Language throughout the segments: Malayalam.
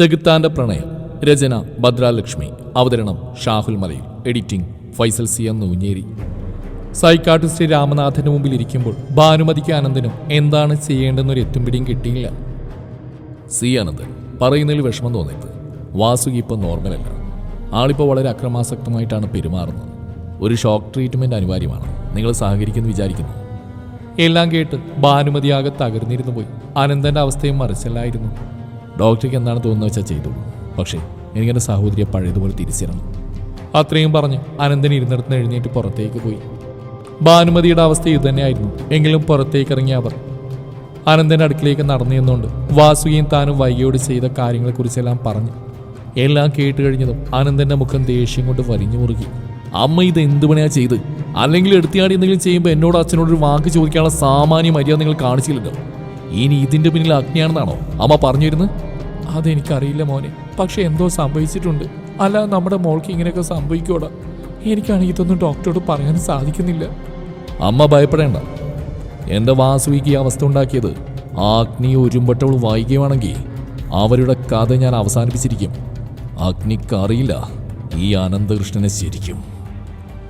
ചെകുത്താന്റെ പ്രണയം. രചന ഭദ്രാലക്ഷ്മി. അവതരണം Shahul Malayil. Editing Faisal C M Noonjeri. Psychiatrist രാമനാഥന് മുമ്പിൽ ഇരിക്കുമ്പോൾ ഭാനുമതിക്ക് ആനന്ദനും എന്താണ് ചെയ്യേണ്ടെന്നൊരു എത്തും പിടിയും കിട്ടിയില്ല. സി ആനന്ദൻ പറയുന്നതിൽ വിഷമം തോന്നിയത് വാസുകി ഇപ്പം നോർമലല്ല. ആളിപ്പോൾ വളരെ അക്രമാസക്തമായിട്ടാണ് പെരുമാറുന്നത്. ഒരു ഷോക്ക് ട്രീറ്റ്മെന്റ് അനിവാര്യമാണ്. നിങ്ങൾ സഹകരിക്കുന്നു വിചാരിക്കുന്നു. എല്ലാം കേട്ട് ഭാനുമതിയാകെ തകർന്നിരുന്നു പോയി. അനന്തന്റെ അവസ്ഥയും മറിച്ചല്ലായിരുന്നു. ഡോക്ടർക്ക് എന്താണ് തോന്നുന്നത് വെച്ചാൽ ചെയ്തോളൂ. പക്ഷേ എനിക്കെന്റെ സഹോദരിയെ പഴയതുപോലെ തിരിച്ചിരുന്നു അത്രയും പറഞ്ഞ് അനന്തൻ ഇരുന്നിടത്ത് എഴുന്നേറ്റ് പുറത്തേക്ക് പോയി. ഭാനുമതിയുടെ അവസ്ഥ ഇതുതന്നെയായിരുന്നു എങ്കിലും പുറത്തേക്ക് ഇറങ്ങിയ അവർ അനന്തന്റെ അടുക്കിലേക്ക് നടന്നു നിന്നുകൊണ്ട് വാസുകിയും താനും വൈകിയോട് ചെയ്ത കാര്യങ്ങളെക്കുറിച്ചെല്ലാം പറഞ്ഞു എല്ലാം കേട്ട് കഴിഞ്ഞതും അനന്തന്റെ മുഖം ദേഷ്യം കൊണ്ട് വലിഞ്ഞു മുറുകി. അമ്മ ഇത് എന്ത് പണിയാ ചെയ്ത്? അല്ലെങ്കിൽ എടുത്തിയാടി എന്തെങ്കിലും ചെയ്യുമ്പോൾ എന്നോട് അച്ഛനോട് ഒരു വാക്ക് ചോദിക്കാനുള്ള സാമാന്യ മര്യാദ നിങ്ങൾ കാണിച്ചില്ലല്ലോ. ഇനി ഇതിന്റെ പിന്നിൽ അഗ്നിയാണെന്നാണോ അമ്മ പറഞ്ഞിരുന്നു അതെനിക്കറിയില്ല മോനെ. പക്ഷെ എന്തോ സംഭവിച്ചിട്ടുണ്ട്. അല്ല നമ്മുടെ മോൾക്ക് ഇങ്ങനെയൊക്കെ സംഭവിക്കൂടാ എനിക്കാണെങ്കിൽ ഇതൊന്നും ഡോക്ടറോട് പറയാൻ സാധിക്കുന്നില്ല. അമ്മ ഭയപ്പെടേണ്ട. എന്റെ വാസുവിക്ക് ഈ അവസ്ഥ ഉണ്ടാക്കിയത് ആ അഗ്നി ഒരുമ്പട്ടവൾ വായിക്കുകയാണെങ്കിൽ അവരുടെ കഥ ഞാൻ അവസാനിപ്പിച്ചിരിക്കും. അഗ്നിക്ക് അറിയില്ല. ഈ അനന്തകൃഷ്ണനെ ശരിക്കും.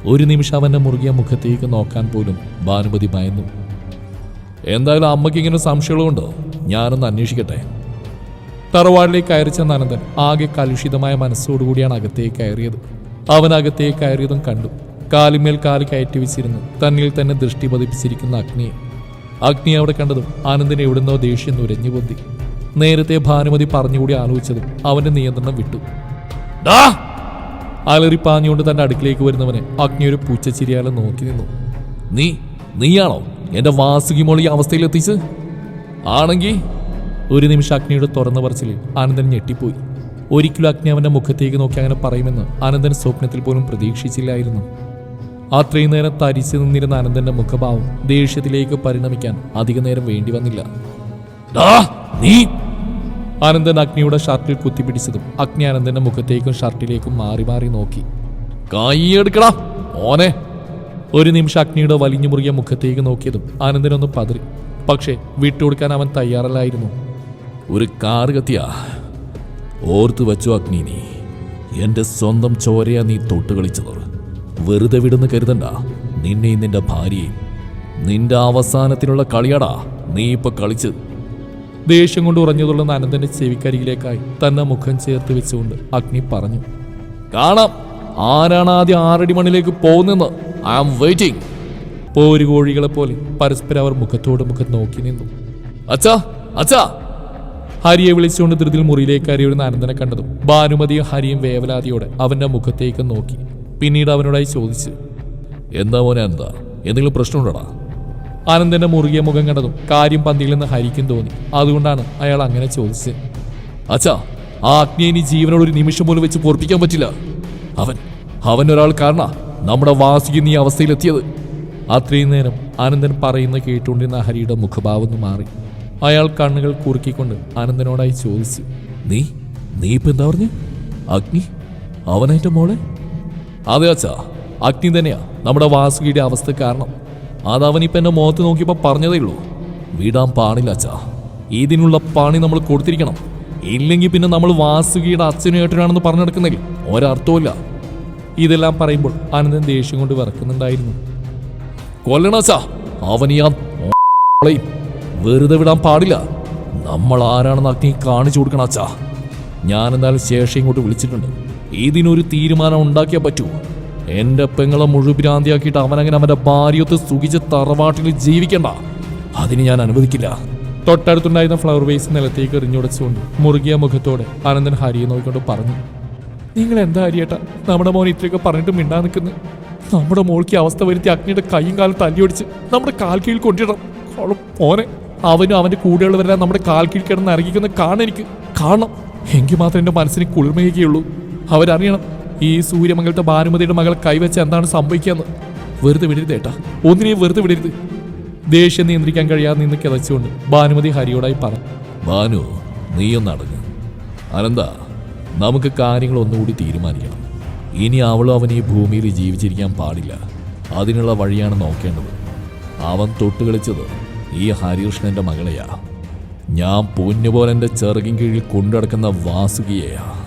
ഒരു നിമിഷം അവന്റെ മുറുകിയ മുഖത്തേക്ക് നോക്കാൻ പോലും ഭാനുമതി ഭയന്നു. എന്തായാലും അമ്മയ്ക്ക് ഇങ്ങനെ സംശയങ്ങളുണ്ടോ ഞാനൊന്ന് അന്വേഷിക്കട്ടെ. തറവാടിലേക്ക് കയറി ചെന്ന അനന്തൻ ആകെ കലുഷിതമായ മനസ്സോടുകൂടിയാണ് അകത്തേക്ക് കയറിയത്. അവൻ അകത്തേക്ക് കയറിയതും കണ്ടു. കാലിമേൽ കാൽ കയറ്റി വെച്ചിരുന്നു. തന്നിൽ തന്നെ ദൃഷ്ടി പതിപ്പിച്ചിരിക്കുന്ന അഗ്നിയെ. അഗ്നി അവിടെ കണ്ടതും ആനന്ദനെ എവിടുന്നോ ദേഷ്യം നുരഞ്ഞു പൊന്തി. നേരത്തെ ഭാനുമതി പറഞ്ഞുകൂടി ആലോചിച്ചതും അവന്റെ നിയന്ത്രണം വിട്ടു. അലറി പാഞ്ഞുകൊണ്ട് തന്റെ അടുക്കിലേക്ക് വരുന്നവനെ അഗ്നി ഒരു പൂച്ചച്ചിരിയാലെ നോക്കി നിന്നു. നീ നീയാണോ? എന്റെ വാസുകി മോളി അവസ്ഥയിലെത്തിച്ച് ആണെങ്കിൽ ഒരു നിമിഷം അഗ്നിയുടെ തുറന്ന പറച്ചിൽ ആനന്ദൻ ഞെട്ടിപ്പോയി. ഒരിക്കലും അഗ്നി അവന്റെ മുഖത്തേക്ക് നോക്കി അങ്ങനെ പറയുമെന്ന് ആനന്ദൻ സ്വപ്നത്തിൽ പോലും പ്രതീക്ഷിച്ചില്ലായിരുന്നു. അത്രയും നേരം തരിച്ചു നിന്നിരുന്ന ആനന്ദന്റെ മുഖഭാവം ദേഷ്യത്തിലേക്ക് പരിണമിക്കാൻ അധിക നേരം വേണ്ടി വന്നില്ല. നീ? ആനന്ദൻ അഗ്നിയുടെ ഷർട്ടിൽ കുത്തിപ്പിടിച്ചതും അഗ്നി ആനന്ദന്റെ മുഖത്തേക്കും ഷർട്ടിലേക്കും മാറി മാറി നോക്കി. കൈയെടുക്കടാ ഓനെ ഒരു നിമിഷം അഗ്നിയുടെ വലിഞ്ഞു മുറുകിയ മുഖത്തേക്ക് നോക്കിയതും ആനന്ദനൊന്ന് പതറി. പക്ഷേ വിട്ടുകൊടുക്കാൻ അവൻ തയ്യാറല്ലായിരുന്നു. ഒരു കാറ് കത്തിയാ. ഓർത്തു വച്ചു അഗ്നി നീ എന്റെ സ്വന്തം ചോരയാ നീ തൊട്ട് കളിച്ചത്. വെറുതെ വിടുന്ന് കരുതണ്ട. നിന്നെയും നിന്റെ ഭാര്യയും നിന്റെ അവസാനത്തിനുള്ള കളിയടാ നീ ഇപ്പൊ കളിച്ച് ദേഷ്യം കൊണ്ട് ഉറഞ്ഞതുള്ള അനന്തന്റെ ചെവിക്കരികിലേക്കായി തന്നെ മുഖം ചേർത്ത് വെച്ചുകൊണ്ട് അഗ്നി പറഞ്ഞു. കാണാം. ആരാണ് ആദ്യം ആറടി മണിലേക്ക് പോകുന്നെന്ന് ഐ ആം വെയിറ്റിംഗ് പോരു കോഴികളെ പോലെ പരസ്പരം അവർ മുഖത്തോട് മുഖം നോക്കി നിന്നു. അച്ഛാ അച്ഛാ. ഹരിയെ വിളിച്ചുകൊണ്ട് ധൃതിൽ മുറിയിലേക്ക് ഒരു അനന്തനെ കണ്ടതും ഭാനുമതിയും ഹരിയും വേവലാതിയോടെ അവന്റെ മുഖത്തേക്ക് നോക്കി. പിന്നീട് അവനോടായി ചോദിച്ചു എന്താ മോനെ എന്താ എന്തെങ്കിലും പ്രശ്നമുണ്ടോടാ? ആനന്ദന്റെ മുറുകിയ മുഖം കണ്ടതും കാര്യം പന്തിയിൽ നിന്ന് ഹരിക്കും തോന്നി. അതുകൊണ്ടാണ് അയാൾ അങ്ങനെ ചോദിച്ചത്. അച്ഛാ ആ അഗ്നി ഇനി ജീവനോട് ഒരു നിമിഷം പോലും വെച്ച് പൊറപ്പിക്കാൻ പറ്റില്ല. അവൻ അവൻ ഒരാൾ കാരണ. നമ്മുടെ വാസുകി നീ അവസ്ഥയിലെത്തിയത്. അത്രയും നേരം ആനന്ദൻ പറയുന്ന കേട്ടുകൊണ്ടിരുന്ന ഹരിയുടെ മുഖഭാവം മാറി. അയാൾ കണ്ണുകൾ കുറുക്കിക്കൊണ്ട് ആനന്ദനോടായി ചോദിച്ചു നീ നീ ഇപ്പൊ എന്താ പറഞ്ഞു? അഗ്നി? അവനായിട്ട് മോളെ? അതെ അച്ഛാ അഗ്നി തന്നെയാ. നമ്മുടെ വാസുകിയുടെ അവസ്ഥ കാരണം. അതവൻ ഇപ്പൊ എന്നെ മുഖത്ത് നോക്കിയപ്പോ പറഞ്ഞതേ ഉള്ളൂ. വിടാൻ പാടില്ല അച്ഛാ. ഇതിനുള്ള പണി നമ്മൾ കൊടുത്തിരിക്കണം. ഇല്ലെങ്കിൽ പിന്നെ നമ്മൾ വാസുകിയുടെ അച്ഛനും ഏട്ടനാണെന്ന് പറഞ്ഞു നടക്കുന്നില്ല. ഒരർത്ഥവുമില്ല. ഇതെല്ലാം പറയുമ്പോൾ ആനന്ദൻ ദേഷ്യം കൊണ്ട് വിറക്കുന്നുണ്ടായിരുന്നു. കൊല്ലണച്ചാ അവനിയാ വെറുതെ വിടാൻ പാടില്ല. നമ്മൾ ആരാണെന്ന് അഗ്നി കാണിച്ചു കൊടുക്കണം അച്ഛാ. ഞാൻ എന്തായാലും ശേഷം ഇങ്ങോട്ട് വിളിച്ചിട്ടുണ്ട്. ഇതിനൊരു തീരുമാനം ഉണ്ടാക്കിയാൽ പറ്റൂ. എന്റെ പെങ്ങളെ മുഴുഭ്രാന്തിയാക്കിയിട്ട് അവനങ്ങനെ അവന്റെ ഭാര്യയൊത്ത് സുഖിച്ച് തറവാട്ടിൽ ജീവിക്കണ്ട. അതിന് ഞാൻ അനുവദിക്കില്ല. തൊട്ടടുത്തുണ്ടായിരുന്ന ഫ്ലവർ വേസ് നിലത്തേക്ക് എറിഞ്ഞുടച്ചുകൊണ്ട് മുറുകിയ മുഖത്തോടെ അനന്തൻ ഹരിയെ നോക്കിക്കൊണ്ട് പറഞ്ഞു. നിങ്ങൾ എന്താ അരിയേട്ടാ? നമ്മുടെ മോൻ ഇത്രയൊക്കെ പറഞ്ഞിട്ട് മിണ്ടാ നിൽക്കുന്നു. നമ്മുടെ മോൾക്ക് അവസ്ഥ വരുത്തി അഗ്നിയുടെ കൈയും കാലും തല്ലിയൊടിച്ച് നമ്മുടെ കാൽ കീഴിൽ കൊണ്ടിടണം മോനെ. അവനും അവന്റെ കൂടെയുള്ളവരെല്ലാം നമ്മുടെ കാൽ കീഴിൽ കിടന്ന് ഇറങ്ങിക്കുന്ന കാണണം എനിക്ക് കാണണം. എങ്കിൽ മാത്രമേ എന്റെ മനസ്സിന് കുളിർമയുകയുള്ളൂ അവരറിയണം ഈ സൂര്യമംഗലത്തെ ഭാനുമതിയുടെ മകൾ കൈവച്ച് എന്താണ് സംഭവിക്കുകയെന്ന് വെറുതെ വിടരുത് ഏട്ടാ. ഒന്നിനെയും വെറുതെ വിടരുത്. ദേഷ്യം നിയന്ത്രിക്കാൻ കഴിയാതെ നിന്ന് കിതച്ചുകൊണ്ട് ഭാനുമതി ഹരിയോടായി പറഞ്ഞു. ഭാനു നീയൊന്നടങ്ങ് അനന്ത നമുക്ക് കാര്യങ്ങൾ ഒന്നുകൂടി തീരുമാനിക്കണം. ഇനി അവളും അവൻ ഈ ഭൂമിയിൽ ജീവിച്ചിരിക്കാൻ പാടില്ല. അതിനുള്ള വഴിയാണ് നോക്കേണ്ടത്. അവൻ തൊട്ടുകളിച്ചത് ഈ ഹരികൃഷ്ണന്റെ മകളെയാ. ഞാൻ പൂഞ്ഞുപോലെന്റെ എന്റെ ചെറുകിൻ കീഴിൽ കൊണ്ടുനടക്കുന്ന വാസുകിയെയാ.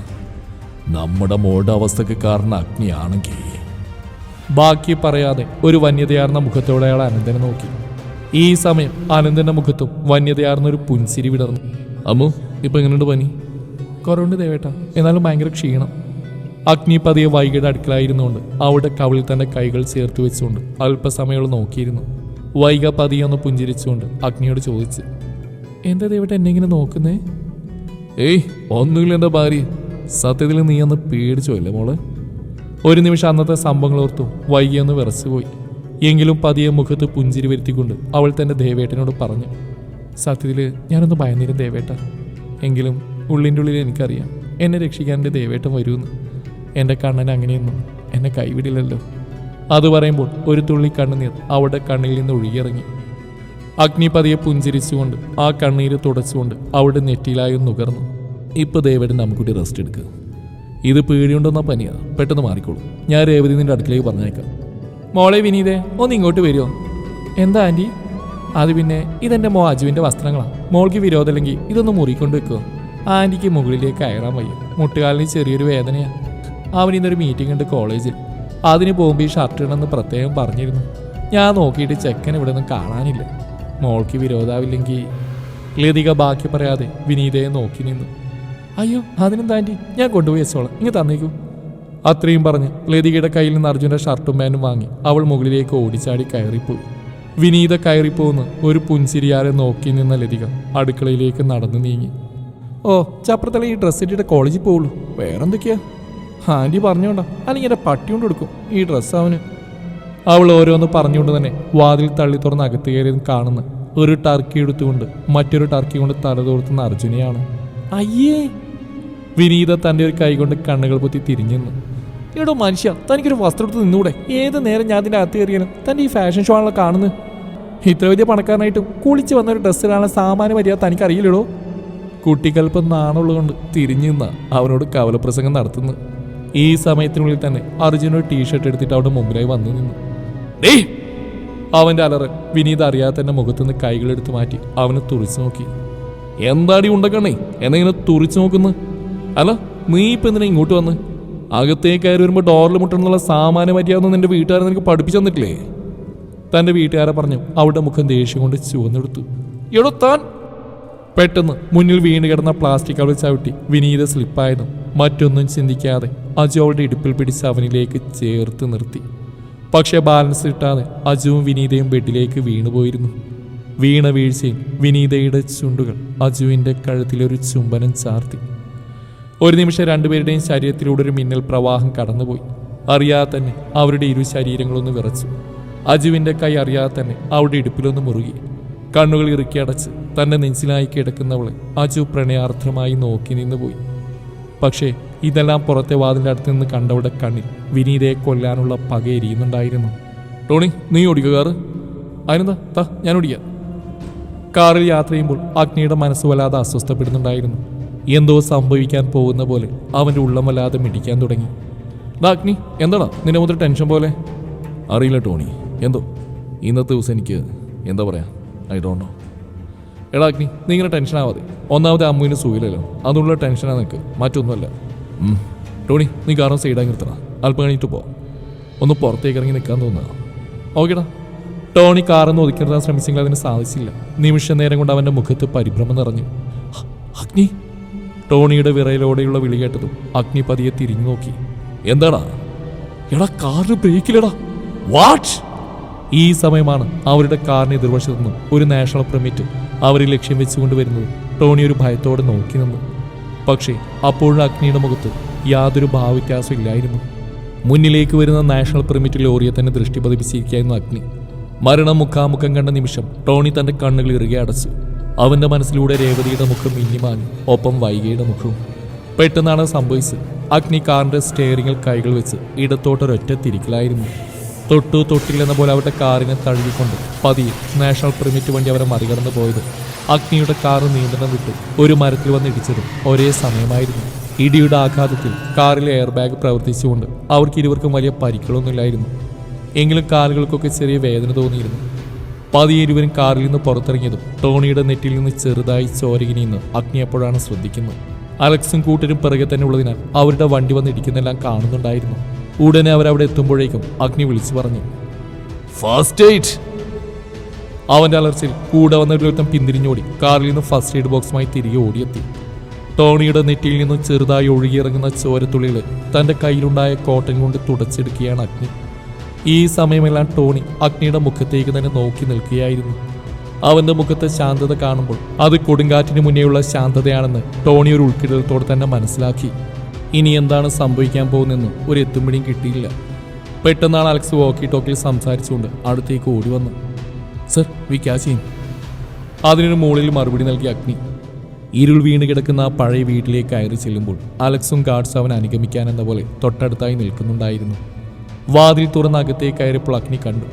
നമ്മുടെ മോളുടെ അവസ്ഥക്ക് കാരണം അഗ്നിയാണെങ്കിൽ ബാക്കി പറയാതെ ഒരു വന്യതയാർന്ന മുഖത്തോടെ അയാൾ അനന്തനെ നോക്കി. ഈ സമയം അനന്തന്റെ മുഖത്തും വന്യതയാർന്ന ഒരു പുൻസിരി വിടർന്നു. അമ്മു ഇപ്പൊ എങ്ങനെയുണ്ട് പനി? കുറവുണ്ട് ദേവേട്ട. എന്നാലും ഭയങ്കര ക്ഷീണം. അഗ്നി പതിയെ വൈകിയുടെ അടുക്കളായിരുന്നുകൊണ്ട് അവളുടെ കവിളിൽ തന്റെ കൈകൾ ചേർത്ത് വെച്ചുകൊണ്ട് അല്പസമയം നോക്കിയിരുന്നു. വൈക പതിയെ ഒന്ന് പുഞ്ചിരിച്ചുകൊണ്ട് അഗ്നിയോട് ചോദിച്ചു എന്താ ദേവേട്ട എന്നെ ഇങ്ങനെ നോക്കുന്നേ? ഏയ് ഒന്നുമില്ല എന്റെ ഭാര്യ. സത്യത്തിൽ നീ ഒന്ന് പേടിച്ചോ അല്ലേ മോൾ? ഒരു നിമിഷം അന്നത്തെ സംഭവങ്ങൾ ഓർത്തു വൈകിയൊന്ന് വിറച്ചുപോയി എങ്കിലും പതിയെ മുഖത്ത് പുഞ്ചിരി വരുത്തിക്കൊണ്ട് അവൾ തന്റെ ദേവേട്ടനോട് പറഞ്ഞു സത്യത്തിൽ ഞാനൊന്ന് ഭയന്നിരും ദേവേട്ട. എങ്കിലും ഉള്ളിന്റെ ഉള്ളിൽ എനിക്കറിയാം. എന്നെ രക്ഷിക്കാൻ എന്റെ ദേവേട്ടൻ വരുമെന്ന്. എന്റെ കണ്ണൻ അങ്ങനെയൊന്നും എന്നെ കൈവിടില്ലല്ലോ. അത് പറയുമ്പോൾ ഒരു തുള്ളി കണ്ണുനീർ അവളുടെ കണ്ണിൽ നിന്ന് ഒഴുകിയിറങ്ങി. അഗ്നി പതിയെ പുഞ്ചിരിച്ചുകൊണ്ട് ആ കണ്ണീര് തുടച്ചുകൊണ്ട് അവിടെ നെറ്റിയിലായി നുകർന്നു. ഇപ്പോൾ ദേവേടൻ നമുക്കൂടി റെസ്റ്റ് എടുക്കുക ഇത് പേടിയുണ്ടെന്ന പനിയാ. പെട്ടെന്ന് മാറിക്കോളൂ. ഞാൻ രേവതി നിന്റെ അടുക്കിലേക്ക് പറഞ്ഞേക്കാം. മോളെ വിനീതേ ഒന്ന് ഇങ്ങോട്ട് വരുമോ എന്താ ആന്റി അത് പിന്നെ ഇതെന്റെ മോ അജുവിന്റെ വസ്ത്രങ്ങളാണ് മോൾക്ക് വിരോധമില്ലെങ്കിൽ ഇതൊന്ന് മുറിക്കൊണ്ട് വെക്കുമോ ആന്റിക്ക് മുകളിലേക്ക് കയറാൻ വയ്യ. മുട്ടുകാലിന് ചെറിയൊരു വേദനയാണ് അവൻ ഇന്നൊരു മീറ്റിംഗ് ഉണ്ട് കോളേജിൽ അതിന് പോകുമ്പോൾ ഈ ഷർട്ട് ഇടണമെന്ന് പ്രത്യേകം പറഞ്ഞിരുന്നു. ഞാൻ നോക്കിയിട്ട് ചെക്കൻ ഇവിടെ നിന്ന് കാണാനില്ല. മോൾക്ക് വിരോധാവില്ലെങ്കിൽ ലതിക ബാക്കി പറയാതെ വിനീതയെ നോക്കി നിന്നു. അയ്യോ അതിനെന്താ ആന്റി ഞാൻ കൊണ്ടുപോയി വെച്ചോളാം. ഇങ്ങ് തന്നേക്കൂ. അത്രയും പറഞ്ഞ് ലതികയുടെ കയ്യിൽ നിന്ന് അർജുന്റെ ഷർട്ടും പാനും വാങ്ങി അവൾ മുകളിലേക്ക് ഓടിച്ചാടി കയറിപ്പോയി. വിനീത കയറിപ്പോന്ന് ഒരു പുൻസിരിയാരെ നോക്കി നിന്ന ലതിക അടുക്കളയിലേക്ക് നടന്നു നീങ്ങി. ഓ ചപ്രത്തല ഈ ഡ്രസ്സ് ഇട്ടിട്ട് കോളേജിൽ പോവുള്ളൂ. വേറെന്തൊക്കെയാ? ആന്റി പറഞ്ഞോണ്ട. അല്ലെങ്കിൽ എന്റെ പട്ടി കൊണ്ട് കൊടുക്കും ഈ ഡ്രസ്സ് അവന്. അവൾ ഓരോന്ന് പറഞ്ഞുകൊണ്ട് തന്നെ വാതിൽ തള്ളി തുറന്ന് അകത്ത് കയറിയത് കാണുന്ന. ഒരു ടർക്കി എടുത്തുകൊണ്ട് മറ്റൊരു ടർക്കി കൊണ്ട് തലതോർത്തുന്ന അർജുനയാണ്. അയ്യേ. വിനീത തന്റെ ഒരു കൈ കൊണ്ട് കണ്ണുകൾ പൊത്തി തിരിഞ്ഞു നിന്നു എടോ മനുഷ്യ തനിക്കൊരു വസ്ത്രം എടുത്ത് നിന്നൂടെ. ഏത് നേരം ഞാൻ അതിന്റെ അകത്ത് കയറിയാലും തന്റെ ഈ ഫാഷൻ ഷോ ആണല്ലോ കാണുന്നത്. ഇത്ര വലിയ പണക്കാരനായിട്ടും കുളിച്ച് വന്ന ഒരു ഡ്രസ്സിലാണ് സാമാന്യ മര്യാദ തനിക്കറിയില്ലടോ. കുട്ടികൾപ്പം നാണുള്ളതുകൊണ്ട് തിരിഞ്ഞു നിന്ന അവനോട് കവലപ്രസംഗം നടത്തുന്നു. ഈ സമയത്തിനുള്ളിൽ തന്നെ അർജുൻ ഒരു ടീഷർട്ട് എടുത്തിട്ട് അവിടെ മുമ്പിലായി വന്നു നിന്നു! അവന്റെ അലറ് വിനീത് അറിയാതെ തന്നെ മുഖത്തുനിന്ന് കൈകളെടുത്ത് മാറ്റി അവനെ തുറിച്ചു നോക്കി. എന്താടി എന്നെ ഇങ്ങനെ തുറിച്ചു നോക്കുന്നു? അല്ല നീ ഇപ്പൊ എന്തിനാ ഇങ്ങോട്ട് വന്ന്? അകത്തേക്ക് കയറി വരുമ്പോൾ ഡോറിൽ മുട്ടണമെന്നുള്ള സാമാന മര്യാദ നിന്റെ വീട്ടുകാരെ നിനക്ക് പഠിപ്പിച്ചു തന്നിട്ടില്ലേ? തന്റെ വീട്ടുകാരെ പറഞ്ഞു അവളുടെ മുഖം ദേഷ്യം കൊണ്ട് ചുവന്നെടുത്തു. എടോ താൻ പെട്ടെന്ന് മുന്നിൽ വീണ് കിടന്ന പ്ലാസ്റ്റിക് അവിടെ ചവിട്ടി വിനീത സ്ലിപ്പായതും മറ്റൊന്നും ചിന്തിക്കാതെ അജു അവളുടെ ഇടുപ്പിൽ പിടിച്ച് അവനിലേക്ക് ചേർത്ത് നിർത്തി. പക്ഷേ ബാലൻസ് കിട്ടാതെ അജുവും വിനീതയും ബെഡിലേക്ക് വീണുപോയിരുന്നു. വീണ വീഴ്ചയിൽ വിനീതയുടെ ചുണ്ടുകൾ അജുവിന്റെ കഴുത്തിലൊരു ചുംബനം ചാർത്തി. ഒരു നിമിഷം രണ്ടുപേരുടെയും ശരീരത്തിലൂടെ ഒരു മിന്നൽ പ്രവാഹം കടന്നുപോയി. അറിയാതെ തന്നെ അവരുടെ ഇരു ശരീരങ്ങളൊന്ന് വിറച്ചു. അജുവിന്റെ കൈ അറിയാതെ തന്നെ അവളുടെ ഇടുപ്പിലൊന്ന് മുറുകി. കണ്ണുകൾ ഇറുക്കി അടച്ച് തന്റെ നെഞ്ചിലായി കിടക്കുന്നവളെ അജു പ്രണയാർത്ഥമായി നോക്കി നിന്നുപോയി. പക്ഷേ ഇതെല്ലാം പുറത്തെ വാതിലിന്റെ അടുത്ത് നിന്ന് കണ്ടവളുടെ കണ്ണിൽ വിനീതയെ കൊല്ലാനുള്ള പക എരിയുന്നുണ്ടായിരുന്നു. ടോണി നീ ഓടിക്കുക കാറ്? അതിനെന്താ താ ഞാൻ ഓടിക്കാം. കാറിൽ യാത്ര ചെയ്യുമ്പോൾ അഗ്നിയുടെ മനസ്സ് വല്ലാതെ അസ്വസ്ഥപ്പെടുന്നുണ്ടായിരുന്നു. എന്തോ സംഭവിക്കാൻ പോകുന്ന പോലെ അവന്റെ ഉള്ളം വല്ലാതെ മിടിക്കാൻ തുടങ്ങി. "ദാ അഗ്നി എന്താടാ? നിന്നെ മുതൽ ടെൻഷൻ പോലെ? അറിയില്ല ടോണി. എന്തോ? ഇന്നത്തെ ദിവസം എനിക്ക് എന്താ പറയാ? ഐ ഡോണ്ട് നോ എടാ അഗ്നി നീ ഇങ്ങനെ ടെൻഷൻ ആവാതെ. ഒന്നാമത്തെ അമ്മുവിന് സുഖമില്ലല്ലോ. അതുള്ള ടെൻഷനാണ് നിനക്ക്. മറ്റൊന്നുമല്ല. ടോണി നീ കാരണം സൈഡാಗಿ നിർത്തണം. അല്പം കഴിഞ്ഞിട്ട് പോ. ഒന്ന് പുറത്തേക്ക് ഇറങ്ങി നിൽക്കാൻ തോന്നുക. ഓക്കേടാ ടോണി കാറൊന്ന് ഒതുക്കി നിർത്താൻ ശ്രമിച്ചെങ്കിൽ അതിന് സാധിച്ചില്ല. നിമിഷ നേരം കൊണ്ട് അവന്റെ മുഖത്ത് പരിഭ്രമം നിറഞ്ഞു. അഗ്നി? ടോണിയുടെ വിറയിലൂടെയുള്ള വിളി കേട്ടതും അഗ്നി പതിയെ തിരിഞ്ഞു നോക്കി. എന്താടാ? എടാ കാറിന് ബ്രേക്കിലടാ വാട്ട് ഈ സമയമാണ് അവരുടെ കാറിന് എതിർവശത്തു നിന്നും ഒരു നാഷണൽ പെർമിറ്റ് അവരെ ലക്ഷ്യം വെച്ചുകൊണ്ട് വരുന്നത്. ടോണി ഒരു ഭയത്തോടെ നോക്കി നിന്നു. പക്ഷേ അപ്പോഴും അഗ്നിയുടെ മുഖത്ത് യാതൊരു ഭാവവ്യത്യാസം ഇല്ലായിരുന്നു. മുന്നിലേക്ക് വരുന്ന നാഷണൽ പെർമിറ്റ് ലോറിയെ തന്നെ ദൃഷ്ടി പതിപ്പിച്ചിരിക്കുകയായിരുന്നു അഗ്നി. മരണം മുഖാമുഖം കണ്ട നിമിഷം ടോണി തന്റെ കണ്ണുകൾ ഇറുകെ അടച്ചു. അവന്റെ മനസ്സിലൂടെ രേവതിയുടെ മുഖം മിന്നിമാഞ്ഞു ഒപ്പം വൈകയുടെ മുഖവും. പെട്ടെന്നാണ് സംഭവിച്ചത്. അഗ്നി കാറിന്റെ സ്റ്റെയറിംഗിൽ കൈകൾ വെച്ച് ഇടത്തോട്ടൊരൊറ്റ തിരിക്കലായിരുന്നു. തൊട്ടു തൊട്ടില്ലെന്ന പോലെ അവരുടെ കാറിനെ തഴുകിക്കൊണ്ട് പതിയെ നാഷണൽ പെർമിറ്റ് വണ്ടി അവരെ മറികടന്നു പോയത്. അഗ്നിയുടെ കാറ് നിയന്ത്രണം വിട്ട് ഒരു മരത്തിൽ വന്ന് ഇടിച്ചതും ഒരേ സമയമായിരുന്നു. ഇടിയുടെ ആഘാതത്തിൽ കാറിലെ എയർ ബാഗ് പ്രവർത്തിച്ചുകൊണ്ട് അവർക്ക് ഇരുവർക്കും വലിയ പരിക്കുകളൊന്നുമില്ലായിരുന്നു. എങ്കിലും കാലുകൾക്കൊക്കെ ചെറിയ വേദന തോന്നിയിരുന്നു. പതിയെ ഇരുവരും കാറിൽ നിന്ന് പുറത്തിറങ്ങിയതും ടോണിയുടെ നെറ്റിൽ നിന്ന് ചെറുതായി ചോരകിനിന്ന് അഗ്നി എപ്പോഴാണ് ശ്രദ്ധിക്കുന്നത്. അലക്സും കൂട്ടരും പിറകെ തന്നെ ഉള്ളതിനാൽ അവരുടെ വണ്ടി വന്ന് ഇടിക്കുന്നെല്ലാം കാണുന്നുണ്ടായിരുന്നു. ഉടനെ അവരവിടെ എത്തുമ്പോഴേക്കും അഗ്നി വിളിച്ചു പറഞ്ഞു ഫസ്റ്റ് എയ്ഡ് അവന്റെ അലർച്ചയിൽ കൂടെ വന്ന ഒരുത്തം പിന്തിരിഞ്ഞോടി. കാറിൽ നിന്ന് ഫസ്റ്റ് എയ്ഡ് ബോക്സുമായി തിരികെ ഓടിയെത്തി. ടോണിയുടെ നെറ്റിയിൽ നിന്നും ചെറുതായി ഒഴുകിയിറങ്ങുന്ന ചോരത്തുള്ളികൾ തന്റെ കയ്യിലുണ്ടായ കോട്ടൺ കൊണ്ട് തുടച്ചെടുക്കുകയാണ് അഗ്നി. ഈ സമയമെല്ലാം ടോണി അഗ്നിയുടെ മുഖത്തേക്ക് തന്നെ നോക്കി നിൽക്കുകയായിരുന്നു. അവന്റെ മുഖത്തെ ശാന്തത കാണുമ്പോൾ അത് കൊടുങ്കാറ്റിന് മുന്നേയുള്ള ശാന്തതയാണെന്ന് ടോണി ഒരു ഉൾക്കിടലത്തോടെ തന്നെ മനസ്സിലാക്കി. ഇനി എന്താണ് സംഭവിക്കാൻ പോകുന്നതെന്ന് ഒരു എത്തുമ്പിടിയും കിട്ടിയില്ല. പെട്ടെന്നാണ് അലക്സ് വോക്കി ടോക്കിൽ സംസാരിച്ചുകൊണ്ട് അടുത്തേക്ക് ഓടി വന്നു. സർ വി ക്യാച്ച് അതിനൊരു മുകളിൽ മറുപടി നൽകി അഗ്നി. ഇരുൾ വീണ് കിടക്കുന്ന ആ പഴയ വീട്ടിലേക്ക് കയറി ചെല്ലുമ്പോൾ അലക്സും ഗാർഡ്സ് അവൻ അനുഗമിക്കാനെന്ന പോലെ തൊട്ടടുത്തായി നിൽക്കുന്നുണ്ടായിരുന്നു. വാതിൽ തുറന്ന അകത്തേക്ക് കയറിയപ്പോൾ അഗ്നി കണ്ടു.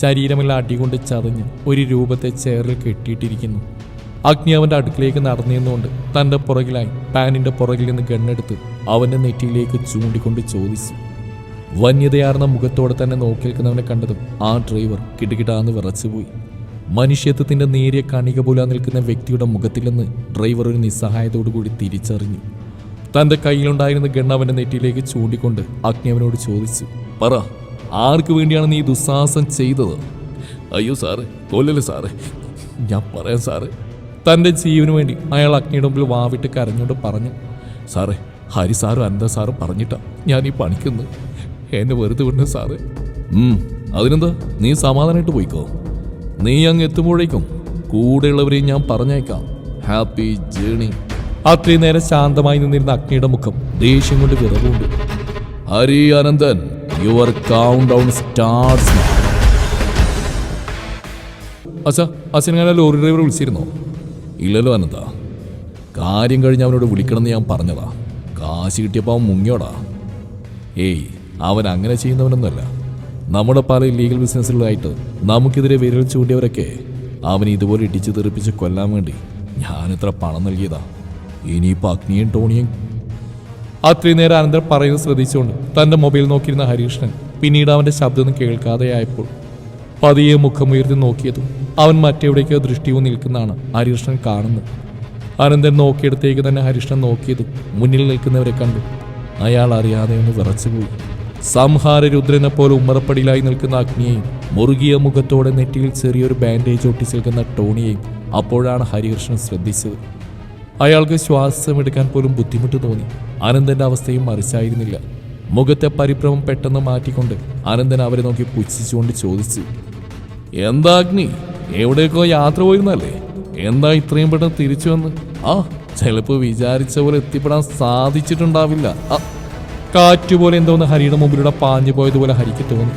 ശരീരമെല്ലാം അടികൊണ്ട് ചതഞ്ഞ് ഒരു രൂപത്തെ ചേറിൽ കെട്ടിയിട്ടിരിക്കുന്നു. അഗ്നി അവന്റെ അടുക്കിലേക്ക് നടന്നിരുന്നുകൊണ്ട് തന്റെ പുറകിലായി പാനിന്റെ പുറകിൽ നിന്ന് ഗണ്ണെടുത്ത് അവന്റെ നെറ്റിയിലേക്ക് ചൂണ്ടിക്കൊണ്ട് ചോദിച്ചു. വന്യതയാർന്ന മുഖത്തോടെ തന്നെ നോക്കി നിൽക്കുന്നവനെ കണ്ടതും ആ ഡ്രൈവർ കിടുകിടാന്ന് വിറച്ചുപോയി. മനുഷ്യത്വത്തിന്റെ നേരിയ കണിക പോലെ നിൽക്കുന്ന വ്യക്തിയുടെ മുഖത്തിൽ നിന്ന് ഡ്രൈവർ ഒരു നിസ്സഹായതയോടുകൂടി തിരിച്ചറിഞ്ഞു. തന്റെ കയ്യിലുണ്ടായിരുന്ന ഗണ്ണ അവന്റെ നെറ്റിയിലേക്ക് ചൂണ്ടിക്കൊണ്ട് അഗ്നി അവനോട് ചോദിച്ചു പറ ആർക്ക് വേണ്ടിയാണ് നീ ദുസ്സാഹസം ചെയ്തത്? അയ്യോ സാറ് കൊല്ലല്ലേ സാറ്. ഞാൻ പറയാം സാറ് തന്റെ ജീവന് വേണ്ടി അയാൾ അഗ്നിയുടെ മുമ്പിൽ വാവിട്ട് കരഞ്ഞുകൊണ്ട് പറഞ്ഞു സാറേ ഹരി സാറും അനന്ത സാറും പറഞ്ഞിട്ടാ ഞാൻ ഈ പണിക്കുന്നു. എന്നെ വെറുതെ വിടണ സാറ്. അതിനെന്താ? നീ സമാധാനമായിട്ട് പോയിക്കോ. നീ അങ്ങ് എത്തുമ്പോഴേക്കും കൂടെയുള്ളവരെയും ഞാൻ പറഞ്ഞേക്കാം ഹാപ്പി ജേണി അത്രയും നേരം ശാന്തമായി നിന്നിരുന്ന അഗ്നിയുടെ മുഖം ദേഷ്യം കൊണ്ട് വിറവുണ്ട്. Hari Ananthan your countdown starts അച്ഛാ അച്ഛനെ ലോറി ഡ്രൈവർ വിളിച്ചിരുന്നോ? ഇല്ലല്ലോ അനന്ത. കാര്യം കഴിഞ്ഞ് അവനോട് വിളിക്കണമെന്ന് ഞാൻ പറഞ്ഞതാ. കാശ് കിട്ടിയപ്പോൾ അവൻ മുങ്ങിയോടാ. ഏയ് അവൻ അങ്ങനെ ചെയ്യുന്നവനൊന്നുമല്ല. നമ്മുടെ പല ഇല്ലീഗൽ ബിസിനസ്സുകളായിട്ട് നമുക്കെതിരെ വിരൽ ചൂണ്ടിയവരൊക്കെ അവൻ ഇതുപോലെ ഇടിച്ചു തെറിപ്പിച്ച് കൊല്ലാൻ വേണ്ടി ഞാൻ ഇത്ര പണം നൽകിയതാ. ഇനിയിപ്പോൾ അഗ്നിയും ടോണിയും അത്രയും നേരം അനന്തരം പറയുന്നത് ശ്രദ്ധിച്ചുകൊണ്ട് തന്റെ മൊബൈൽ നോക്കിയിരുന്ന ഹരീഷ്ണൻ പിന്നീട് അവന്റെ ശബ്ദമൊന്നും കേൾക്കാതെയായപ്പോൾ പതിയെ മുഖമുയർത്തി നോക്കിയതും അവൻ മറ്റെവിടേക്കോ ദൃഷ്ടിയോ നിൽക്കുന്നതാണ് ഹരികൃഷ്ണൻ കാണുന്നത്. അനന്തൻ നോക്കിയിടത്തേക്ക് തന്നെ ഹരികൃഷ്ണൻ നോക്കിയതും മുന്നിൽ നിൽക്കുന്നവരെ കണ്ടു. അയാൾ അറിയാതെ ഒന്ന് വിറച്ചുപോയി. സംഹാര രുദ്രനെ പോലെ ഉമ്മറപ്പടിയിലായി നിൽക്കുന്ന അഗ്നിയെയും മുറുകിയ മുഖത്തോടെ നെറ്റിയിൽ ചെറിയൊരു ബാൻഡേജ് ഒട്ടിച്ച് നിൽക്കുന്ന ടോണിയെയും അപ്പോഴാണ് ഹരികൃഷ്ണൻ ശ്രദ്ധിച്ചത്. അയാൾക്ക് ശ്വാസം എടുക്കാൻ പോലും ബുദ്ധിമുട്ട് തോന്നി. അനന്തന്റെ അവസ്ഥയും മറിച്ചായിരുന്നില്ല. മുഖത്തെ പരിഭ്രമം പെട്ടെന്ന് മാറ്റിക്കൊണ്ട് അനന്തൻ അവരെ നോക്കി പുച്ഛിച്ചുകൊണ്ട് ചോദിച്ചു എന്താ അഗ്നി? എവിടേക്കോ യാത്ര പോയിരുന്നല്ലേ? എന്താ ഇത്രയും പെട്ടെന്ന് തിരിച്ചു വന്ന്? ആ ചിലപ്പോ വിചാരിച്ച പോലെ എത്തിപ്പെടാൻ സാധിച്ചിട്ടുണ്ടാവില്ല. കാറ്റുപോലെ എന്തോന്ന് ഹരിയുടെ മുമ്പിലൂടെ പാഞ്ഞു പോയതുപോലെ ഹരിക്ക് തോന്നി.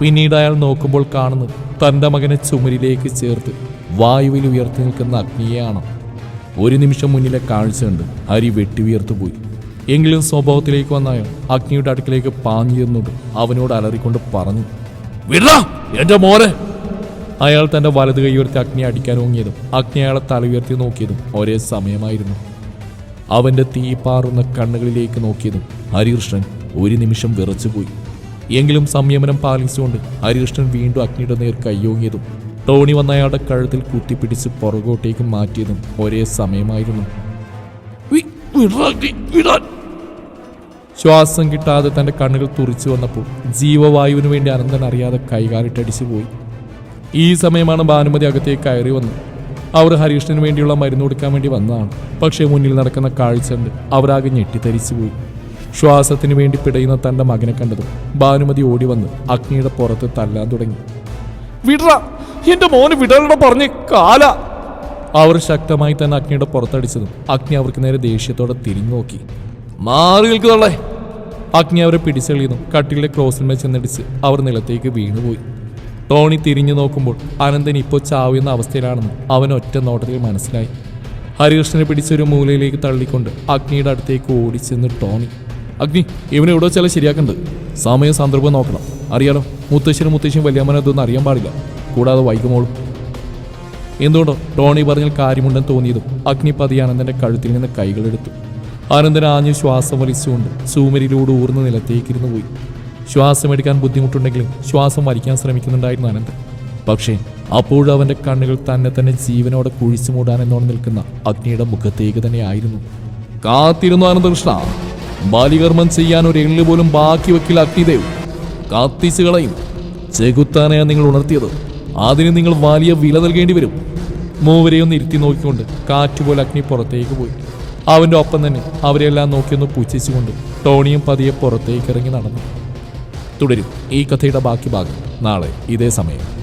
പിന്നീട് അയാൾ നോക്കുമ്പോൾ കാണുന്നത് തന്റെ മകനെ ചുമരിലേക്ക് ചേർത്ത് വായുവിൽ ഉയർത്തി നിൽക്കുന്ന അഗ്നിയെയാണ്. ഒരു നിമിഷം മുന്നിലെ കാഴ്ച കണ്ട് ഹരി വെട്ടിവിയർത്തു പോയി എങ്കിലും സ്വഭാവത്തിലേക്ക് വന്ന അയാൾ അഗ്നിയുടെ അടുക്കിലേക്ക് പാഞ്ഞിരുന്നുണ്ട് അവനോട് അലറിക്കൊണ്ട് പറഞ്ഞു വിടാ എന്റെ മോനെ. അയാൾ തന്റെ വലത് കൈ ഉയർത്തി അഗ്നി അടിക്കാൻ ഓങ്ങിയതും അഗ്നി അയാളെ തല ഉയർത്തി നോക്കിയതും ഒരേ സമയമായിരുന്നു. അവന്റെ തീപാറുന്ന കണ്ണുകളിലേക്ക് നോക്കിയതും ഹരികൃഷ്ണൻ ഒരു നിമിഷം വിറച്ചുപോയി. എങ്കിലും സംയമനം പാലിച്ചുകൊണ്ട് ഹരികൃഷ്ണൻ വീണ്ടും അഗ്നിയുടെ നേർ കയ്യോങ്ങിയതും ടോണി വന്ന അയാളുടെ കഴുത്തിൽ കുത്തിപ്പിടിച്ച് പുറകോട്ടേക്ക് മാറ്റിയതും ഒരേ സമയമായിരുന്നു. ശ്വാസം കിട്ടാതെ തന്റെ കണ്ണുകൾ തുറിച്ചു വന്നപ്പോൾ ജീവവായുവിന് വേണ്ടി അനന്തൻ അറിയാതെ കൈകാലിട്ടടിച്ചു പോയി. ഈ സമയമാണ് ഭാനുമതി അകത്തേക്ക് കയറി വന്നത്. അവർ ഹരീഷിന് വേണ്ടിയുള്ള മരുന്ന് കൊടുക്കാൻ വേണ്ടി വന്നതാണ്. പക്ഷേ മുന്നിൽ നടക്കുന്ന കാഴ്ച കണ്ട് അവരാകെ ഞെട്ടിത്തരിച്ചു പോയി. ശ്വാസത്തിന് വേണ്ടി പിടയുന്ന തന്റെ മകനെ കണ്ടതും ഭാനുമതി ഓടി വന്ന് അഗ്നിയുടെ പുറത്ത് തല്ലാൻ തുടങ്ങി. വിടറ എന്റെ മോന് വിടലട പറഞ്ഞ് കാല. അവർ ശക്തമായി തന്നെ അഗ്നിയുടെ പുറത്തടിച്ചതും അഗ്നി അവർക്ക് നേരെ ദേഷ്യത്തോടെ തിരിഞ്ഞു നോക്കി മാറി നിൽക്കുന്നുള്ളേ അഗ്നി അവരെ പിടിച്ചെളിയതും കട്ടിലെ ക്രോസിന്മേൽ ചെന്നടിച്ച് അവർ നിലത്തേക്ക് വീണുപോയി. ടോണി തിരിഞ്ഞു നോക്കുമ്പോൾ അനന്തൻ ഇപ്പോൾ ചാവുന്ന അവസ്ഥയിലാണെന്ന് അവൻ ഒറ്റ നോട്ടത്തിൽ മനസ്സിലായി. ഹരികൃഷ്ണനെ പിടിച്ചൊരു മൂലയിലേക്ക് തള്ളിക്കൊണ്ട് അഗ്നിയുടെ അടുത്തേക്ക് ഓടിച്ചെന്ന് ടോണി. അഗ്നി ഇവനെ എവിടെ വെച്ചാലും ശരിയാക്കണ്ട്. സമയം സന്ദർഭം നോക്കണം. അറിയാലോ മുത്തശ്ശനും മുത്തശ്ശനും വലിയമ്മനും അതൊന്നും അറിയാൻ പാടില്ല. കൂടാതെ വൈകുമോളും എന്തുകൊണ്ടോ ടോണി പറഞ്ഞാൽ കാര്യമുണ്ടെന്ന് തോന്നിയതും അഗ്നി ആനന്ദന്റെ കഴുത്തിൽ നിന്ന് കൈകളെടുത്തു അനന്തൻ ആഞ്ഞു ശ്വാസം വലിച്ചുകൊണ്ട് സൂമരിയിലൂടെ ഊർന്ന് നിലത്തേക്കിരുന്നു പോയി. ശ്വാസമെടുക്കാൻ ബുദ്ധിമുട്ടുണ്ടെങ്കിലും ശ്വാസം വലിക്കാൻ ശ്രമിക്കുന്നുണ്ടായിരുന്നു അനന്തൻ. പക്ഷേ അപ്പോഴവന്റെ കണ്ണുകൾ തന്നെ തന്നെ ജീവനോടെ കുഴിച്ചു മൂടാനെന്നോണം നിൽക്കുന്ന അഗ്നിയുടെ മുഖത്തേക്ക് തന്നെയായിരുന്നു കാത്തിരുന്നു അനന്തകൃഷ്ണ. ബാലികർമ്മം ചെയ്യാൻ ഒരു എള്ളു പോലും ബാക്കി വെക്കില്ല അഗ്നിദേവ്. കാത്തിച്ചു കളയും. ചെകുത്താനെയാണ് നിങ്ങൾ ഉണർത്തിയത്. അതിന് നിങ്ങൾ വലിയ വില നൽകേണ്ടി വരും. മൂവരെയും ഒന്ന് ഇരുത്തി നോക്കിക്കൊണ്ട് കാറ്റുപോലെ അഗ്നി പുറത്തേക്ക് പോയി. അവന്റെ ഒപ്പം തന്നെ അവരെല്ലാം നോക്കിയൊന്ന് പുച്ഛിച്ചുകൊണ്ട് ടോണിയും പതിയെ പുറത്തേക്ക് ഇറങ്ങി നടന്നു. തുടരും ഈ കഥയുടെ ബാക്കി ഭാഗം നാളെ ഇതേ സമയം.